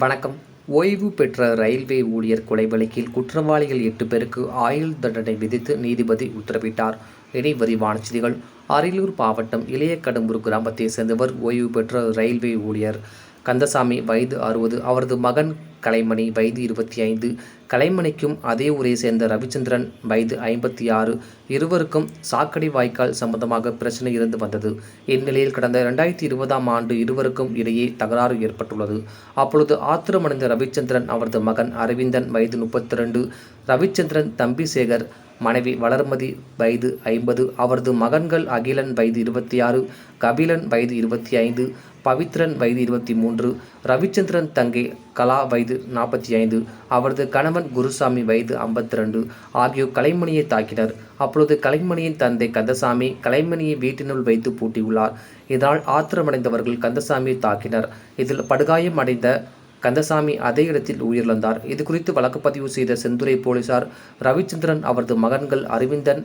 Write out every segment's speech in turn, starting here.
வணக்கம். ஓய்வு பெற்ற ரயில்வே ஊழியர் கொலை வழக்கில் குற்றவாளிகள் எட்டு பேருக்கு ஆயுள் தண்டனை விதித்து நீதிபதி உத்தரவிட்டார். இனி விரிவான செய்திகள். அரியலூர் மாவட்டம் இளையக்கடம்பூர் கிராமத்தை சேர்ந்தவர் ஓய்வு பெற்ற ரயில்வே ஊழியர். கந்தசாமி வயது அறுபது அவரது மகன் கலைமணி வயது இருபத்தி ஐந்து. கலைமணிக்கும் அதே ஊரை சேர்ந்த ரவிச்சந்திரன் வயது ஐம்பத்தி ஆறு. இருவருக்கும் சாக்கடை வாய்க்கால் சம்பந்தமாக பிரச்சனை இருந்து வந்தது. இந்நிலையில் கடந்த இரண்டாயிரத்தி இருபதாம் ஆண்டு இருவருக்கும் இடையே தகராறு ஏற்பட்டுள்ளது. அப்பொழுது ஆத்திரமடைந்த ரவிச்சந்திரன் அவரது மகன் அரவிந்தன் வயது முப்பத்தி ரெண்டு. ரவிச்சந்திரன் தம்பிசேகர் மனைவி வளர்மதி வயது ஐம்பது அவரது மகன்கள் அகிலன் வயது இருபத்தி ஆறு கபிலன் வயது இருபத்தி ஐந்து பவித்ரன் வயது இருபத்தி மூன்று ரவிச்சந்திரன் தங்கை கலா வயது நாற்பத்தி ஐந்து அவரது கணவன் குருசாமி வயது ஐம்பத்தி ரெண்டு ஆகியோர் கலைமணியை தாக்கினர். அப்பொழுது கலைமணியின் தந்தை கந்தசாமி கலைமணியை வீட்டினுள் வைத்து பூட்டியுள்ளார். இதனால் ஆத்திரமடைந்தவர்கள் கந்தசாமியை தாக்கினர். இதில் படுகாயம் அடைந்த கந்தசாமி அதே இடத்தில் உயிரிழந்தார். இது குறித்து வழக்குப்பதிவு செய்த செந்துறை போலீசார் ரவிச்சந்திரன் அவரது மகன்கள் அரவிந்தன்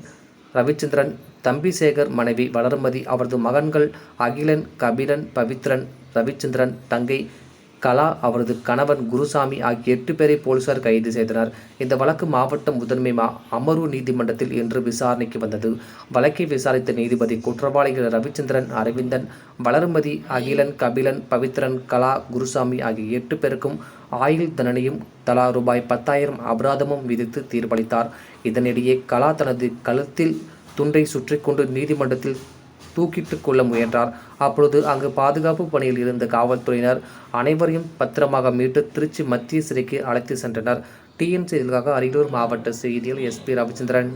ரவிச்சந்திரன் தம்பிசேகர் மனைவி வளர்மதி அவரது மகன்கள் அகிலன் கபிலன் பவித்ரன் ரவிச்சந்திரன் தங்கை கலா அவரது கணவன் குருசாமி ஆகிய எட்டு பேரை போலீசார் கைது செய்தனர். இந்த வழக்கு மாவட்ட முதன்மை மா அமர்வு நீதிமன்றத்தில் இன்று விசாரணைக்கு வந்தது. வழக்கை விசாரித்த நீதிபதி குற்றவாளிகள் ரவிச்சந்திரன் அரவிந்தன் வளர்மதி அகிலன் கபிலன் பவித்ரன் கலா குருசாமி ஆகிய எட்டு பேருக்கும் ஆயுள் தண்டனையும் தலா ரூபாய் பத்தாயிரம் அபராதமும் விதித்து தீர்ப்பளித்தார். இதனிடையே கலா தனது கழுத்தில் துண்டை சுற்றி கொண்டு நீதிமன்றத்தில் தூக்கிட்டு கொள்ள முயன்றார். அப்பொழுது அங்கு பாதுகாப்பு பணியில் இருந்த காவல்துறையினர் அனைவரையும் பத்திரமாக மீட்டு திருச்சி மத்திய சிறைக்கு அழைத்து சென்றனர். டிஎன் செய்திகளுக்காக அரியலூர் மாவட்ட செய்தியில் எஸ்பி ரவிச்சந்திரன்.